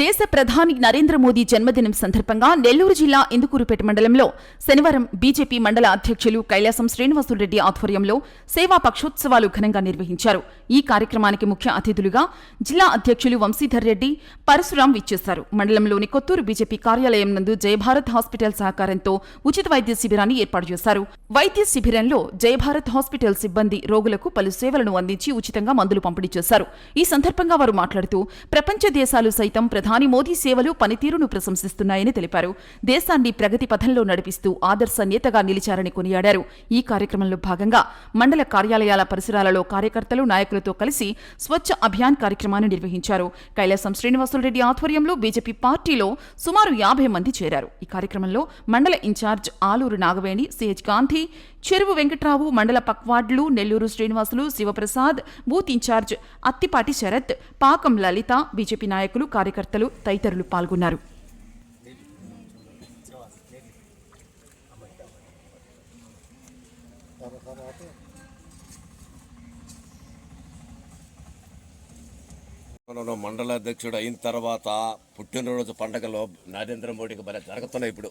దేశ ప్రధాని నరేంద్ర మోదీ జన్మదినం సందర్భంగా నెల్లూరు జిల్లా ఇందుకూరుపేట మండలంలో శనివారం బీజేపీ మండల అధ్యక్షులు కైలాసం శ్రీనివాసులరెడ్డి ఆధ్వర్యంలో సేవా పక్షోత్సవాలు ఘనంగా నిర్వహించారు. ఈ కార్యక్రమానికి ముఖ్య అతిథులుగా జిల్లా అధ్యక్షులు వంశీధర్ రెడ్డి పరశురాం విచ్చేశారు. మండలంలోని కొత్తూరు బీజేపీ కార్యాలయం నందు జయభారత్ హాస్పిటల్ సహకారంతో ఉచిత వైద్య శిబిరాన్ని ఏర్పాటు చేశారు. వైద్య శిబిరంలో జయభారత్ హాస్పిటల్ సిబ్బంది రోగులకు పలు సేవలను అందించి ఉచితంగా మందులు పంపిణీ చేశారు. ఈ సందర్భంగా వారు మాట్లాడుతూ ప్రపంచ దేశాలు సైతం ప్రధాన మోదీ సేవలు పనితీరును ప్రశంసిస్తున్నాయని తెలిపారు. దేశాన్ని ప్రగతి పథంలో నడిపిస్తూ ఆదర్శ నేతగా నిలిచారని కొనియాడారు. ఈ కార్యక్రమంలో భాగంగా మండల కార్యాలయాల పరిసరాలలో కార్యకర్తలు నాయకులతో కలిసి స్వచ్ఛ అభియాన్ కార్యక్రమాన్ని నిర్వహించారు. కైలాసం శ్రీనివాసులరెడ్డి ఆధ్వర్యంలో బీజేపీ పార్టీలో సుమారు యాభై మంది చేరారు. ఈ కార్యక్రమంలో మండల ఇన్ఛార్జ్ ఆలూరు నాగవేణి సిహెచ్ గాంధీ చెరువు వెంకట్రావు మండల పక్వాడ్లు Nellore Srinivasulu Shivaprasad booth incharge Attipati Sharath Pakam Lalitha BJP నాయకులు కార్యకర్తలు తదితరులు పాల్గొన్నారు. మండల అధ్యక్షుడు అయిన తర్వాత పుట్టినరోజు పండగలో నరేంద్ర మోడీకి భలే జరుగుతున్నాయి ఇప్పుడు.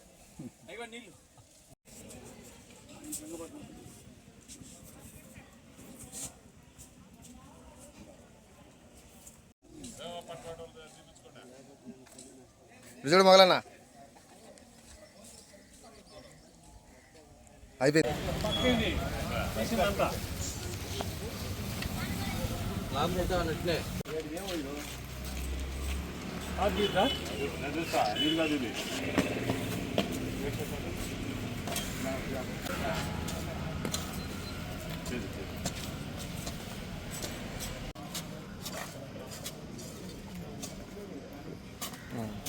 రిజల్ట్ మొగలన్నా అయిపోయింది Mm.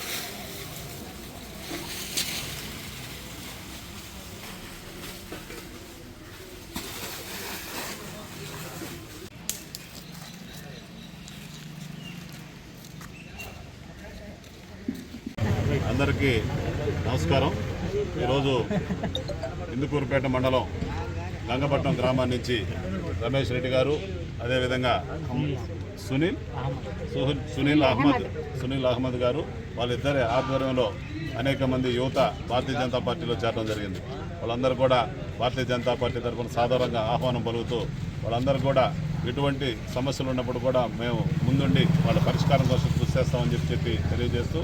అందరికీ నమస్కారం. ఈరోజు ఇందుకూరుపేట మండలం గంగపట్నం గ్రామం నుంచి రమేష్ రెడ్డి గారు అదేవిధంగా సునీల్ సుహు సునీల్ అహ్మద్ సునీల్ అహ్మద్ గారు వాళ్ళిద్దరి ఆధ్వర్యంలో అనేక మంది యువత భారతీయ జనతా పార్టీలో చేరడం జరిగింది. వాళ్ళందరూ కూడా భారతీయ జనతా పార్టీ తరఫున సాధారణంగా ఆహ్వానం పలుకుతూ వాళ్ళందరూ కూడా ఎటువంటి సమస్యలు ఉన్నప్పుడు కూడా మేము ముందుండి వాళ్ళ పరిష్కారం కోసం కృషి చేస్తామని చెప్పి చెప్పి తెలియజేస్తూ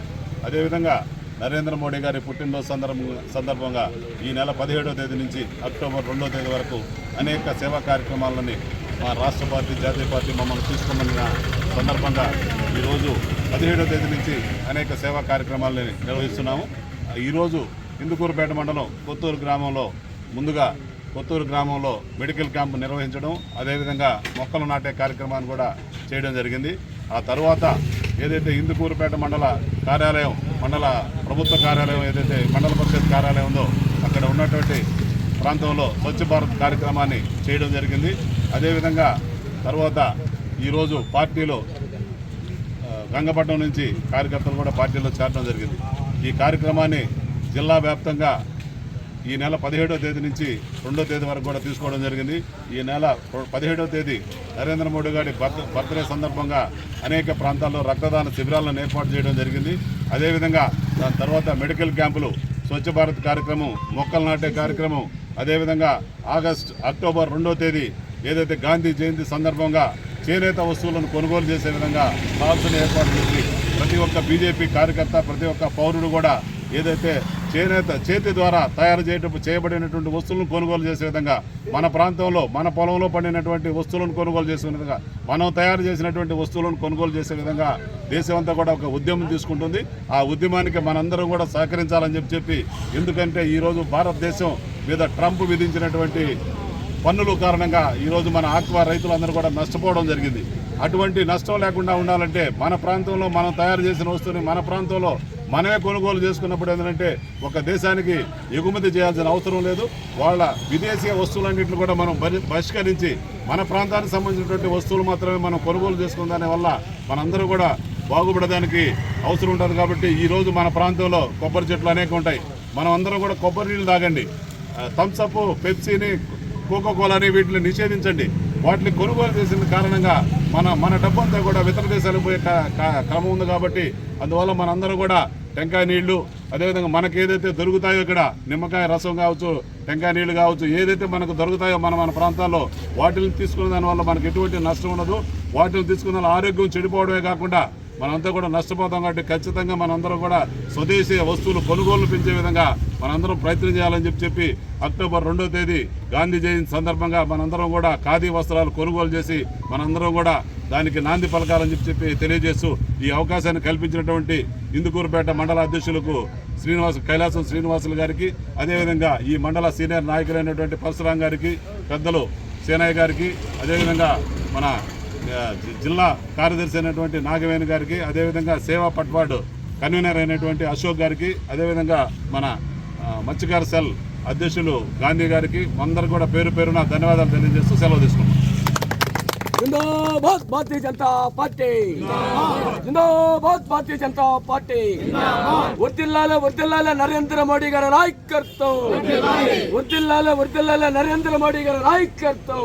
అదేవిధంగా నరేంద్ర మోడీ గారి పుట్టినరోజు సందర్భంగా సందర్భంగా ఈ నెల పదిహేడవ తేదీ నుంచి అక్టోబర్ రెండవ తేదీ వరకు అనేక సేవా కార్యక్రమాలని మా రాష్ట్ర పార్టీ జాతీయ పార్టీ మమ్మల్ని తీసుకోమన్న సందర్భంగా ఈరోజు పదిహేడవ తేదీ నుంచి అనేక సేవా కార్యక్రమాలని నిర్వహిస్తున్నాము. ఈరోజు ఇందుకూరుపేట మండలం కొత్తూరు గ్రామంలో ముందుగా కొత్తూరు గ్రామంలో మెడికల్ క్యాంప్ నిర్వహించడం అదేవిధంగా మొక్కలు నాటే కార్యక్రమాన్ని కూడా చేయడం జరిగింది. ఆ తర్వాత ఏదైతే ఇందుకూరుపేట మండల కార్యాలయం మండల ప్రభుత్వ కార్యాలయం ఏదైతే మండల పరిషత్ కార్యాలయం ఉందో అక్కడ ఉన్నటువంటి ప్రాంతంలో స్వచ్ఛ భారత్ కార్యక్రమాన్ని చేయడం జరిగింది. అదేవిధంగా తర్వాత ఈరోజు పార్టీలో గంగపట్నం నుంచి కార్యకర్తలు కూడా పార్టీలో చేరడం జరిగింది. ఈ కార్యక్రమాన్ని జిల్లా వ్యాప్తంగా ఈ నెల పదిహేడవ తేదీ నుంచి రెండో తేదీ వరకు కూడా తీసుకోవడం జరిగింది. ఈ నెల పదిహేడవ తేదీ నరేంద్ర మోడీ గారి బర్త్ బర్త్డే సందర్భంగా అనేక ప్రాంతాల్లో రక్తదాన శిబిరాలను ఏర్పాటు చేయడం జరిగింది. అదేవిధంగా దాని తర్వాత మెడికల్ క్యాంపులు స్వచ్ఛ భారత్ కార్యక్రమం మొక్కలు నాటే కార్యక్రమం అదేవిధంగా ఆగస్ట్ అక్టోబర్ రెండో తేదీ ఏదైతే గాంధీ జయంతి సందర్భంగా చేనేత వస్తువులను కొనుగోలు చేసే విధంగా స్టాల్స్ని ఏర్పాటు చేసి ప్రతి ఒక్క బీజేపీ కార్యకర్త ప్రతి ఒక్క పౌరుడు కూడా ఏదైతే చేనేత చేతి ద్వారా తయారు చేయటం చేయబడినటువంటి వస్తువులను కొనుగోలు చేసే విధంగా మన ప్రాంతంలో మన పొలంలో పండినటువంటి వస్తువులను కొనుగోలు చేసే విధంగా మనం తయారు చేసినటువంటి వస్తువులను కొనుగోలు చేసే విధంగా దేశం అంతా కూడా ఒక ఉద్యమం తీసుకుంటుంది. ఆ ఉద్యమానికి మనందరం కూడా సహకరించాలని చెప్పి చెప్పి ఎందుకంటే ఈరోజు భారతదేశం మీద ట్రంప్ విధించినటువంటి పన్నుల కారణంగా ఈరోజు మన ఆక్వా రైతులందరూ కూడా నష్టపోవడం జరిగింది. అటువంటి నష్టం లేకుండా ఉండాలంటే మన ప్రాంతంలో మనం తయారు చేసిన వస్తువుని మన ప్రాంతంలో మనమే కొనుగోలు చేసుకున్నప్పుడు ఏంటంటే ఒక దేశానికి ఎగుమతి చేయాల్సిన అవసరం లేదు. వాళ్ళ విదేశీ వస్తువులన్నింటిని కూడా మనం బహిష్కరించి మన ప్రాంతానికి సంబంధించినటువంటి వస్తువులు మాత్రమే మనం కొనుగోలు చేసుకున్న దాని వల్ల మనందరూ కూడా బాగుపడడానికి అవసరం ఉంటుంది కాబట్టి ఈ రోజు మన ప్రాంతంలో కొబ్బరి చెట్లు అనేక ఉంటాయి. మనం అందరం కూడా కొబ్బరి నీళ్ళు తాగండి. థమ్స్అప్ పెప్సీని కోకోకోలాని వీటిని నిషేధించండి. వాటిని కొనుగోలు చేసిన కారణంగా మన మన డబ్బంతా కూడా ఇతర దేశాలకు పోయే క్రమం ఉంది కాబట్టి అందువల్ల మనందరూ కూడా టెంకాయ నీళ్ళు అదేవిధంగా మనకి ఏదైతే దొరుకుతాయో ఇక్కడ నిమ్మకాయ రసం కావచ్చు టెంకాయ నీళ్ళు కావచ్చు ఏదైతే మనకు దొరుకుతాయో మన మన ప్రాంతాల్లో వాటిని తీసుకున్న దానివల్ల మనకు ఎటువంటి నష్టం ఉండదు. వాటిని తీసుకున్న ఆరోగ్యం చెడిపోవడమే కాకుండా మనంతా కూడా నష్టపోతాం కాబట్టి ఖచ్చితంగా మనందరం కూడా స్వదేశీ వస్తువులు కొనుగోలు పెంచే విధంగా మనందరం ప్రయత్నం చేయాలని చెప్పి చెప్పి అక్టోబర్ రెండో తేదీ గాంధీ జయంతి సందర్భంగా మనందరం కూడా ఖాదీ వస్త్రాలు కొనుగోలు చేసి మనందరం కూడా దానికి నాంది పలకాలని చెప్పి చెప్పి తెలియజేస్తూ ఈ అవకాశాన్ని కల్పించినటువంటి ఇందుకూరుపేట మండల అధ్యక్షులకు శ్రీనివాస్ కైలాసం శ్రీనివాసులు గారికి అదేవిధంగా ఈ మండల సీనియర్ నాయకులైనటువంటి పరశురాం గారికి పెద్దలు సేనయ్య గారికి అదేవిధంగా మన జిల్లా కార్యదర్శి అయినటువంటి నాగవేణి గారికి అదేవిధంగా సేవా పట్వాడు కన్వీనర్ అయినటువంటి అశోక్ గారికి అదేవిధంగా మన మత్స్యకార సెల్ అధ్యక్షులు గాంధీ గారికి అందరూ కూడా పేరు పేరున ధన్యవాదాలు తెలియజేస్తూ సెలవు తీసుకున్నాం జిందాబాద్ భారతీయ జనతా పార్టీ. జిందాబాద్ భారతీయ జనతా పార్టీ. వర్దిల్లాల వర్దిల్లాల నరేంద్ర మోడీ గారి నాయకత్వం. వర్దిల్లాల వర్దిల్లాల నరేంద్ర మోడీ గారి నాయకత్వం.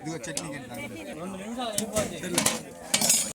ఇదిగో చట్నీ